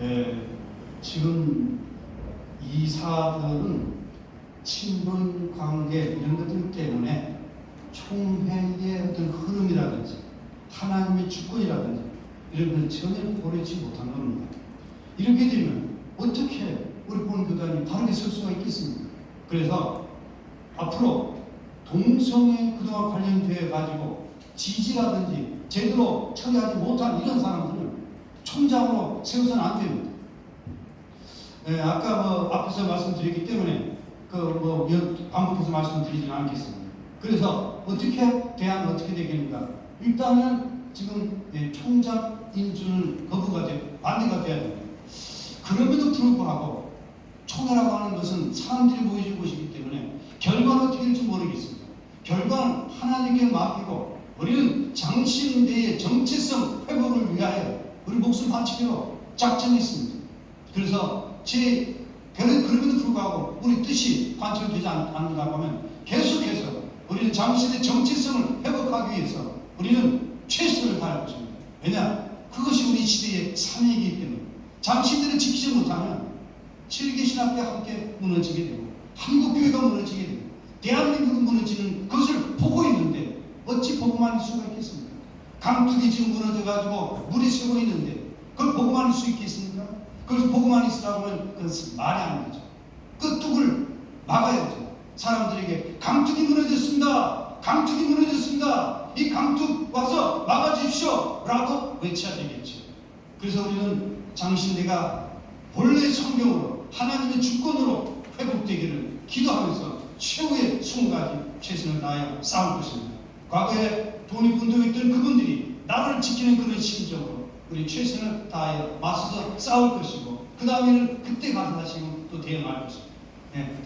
예, 지금 이 사들은 친분 관계 이런 것들 때문에 총회의 어떤 흐름이라든지 하나님의 주권이라든지 이런 걸 전혀 고려치 못한 겁니다. 이렇게 되면 어떻게 우리 본교단이 바르게 설 수가 있겠습니까? 그래서 앞으로 동성애 그동안 관련되어 가지고 지지라든지 제대로 처리하지 못한 이런 사람들은 총장으로 세워서는 안 됩니다. 예, 아까 뭐 앞에서 말씀드렸기 때문에 그뭐 반복해서 말씀드리지는 않겠습니다. 그래서 어떻게 대안 어떻게 되겠는가? 일단은 지금 예, 총장 인준은 거부가 돼 반대가 돼야 됩니다. 그럼에도 불구하고 총회라고 하는 것은 사람들이 모여진 곳이기 때문에 결과는 어떻게 될지 모르겠습니다. 결과는 하나님께 맡기고 우리는 장신대의 정체성 회복을 위하여 우리 목숨 바치기로 작정했습니다. 그래서 제 그럼에도 불구하고 우리 뜻이 관철되지 않- 않는다고 하면 계속해서 우리는 장신의 정체성을 회복하기 위해서 우리는 최선을 다할 것입니다. 왜냐? 그것이 우리 시대의 사명이기 때문에 장신들을 지키지 못하면 칠기신학교 함께 무너지게 되고 한국교회가 무너지게 되고 대한민국이 무너지는 그것을 보고 있는데 어찌 보고만 할 수가 있겠습니까? 강둑이 지금 무너져가지고 물이 새고 있는데 그걸 보고만 할 수 있겠습니까? 그걸 보고만 있으라고 하면 그것은 말이 안 되죠. 그 뚝을 막아야죠. 사람들에게 강둑이 무너졌습니다. 강둑이 무너졌습니다. 이 강둑 와서 막아주십시오. 라고 외쳐야 되겠죠. 그래서 우리는 장신대가 본래 성경으로 하나님의 주권으로 회복되기를 기도하면서 최후의 순간까지 최선을 다하여 싸울 것입니다. 과거에 독립운동했던 그분들이 나라를 지키는 그런 심정으로 우리 최선을 다하여 맞서서 싸울 것이고 그 다음에는 그때 가서 다시 또 대응할 것입니다. 네,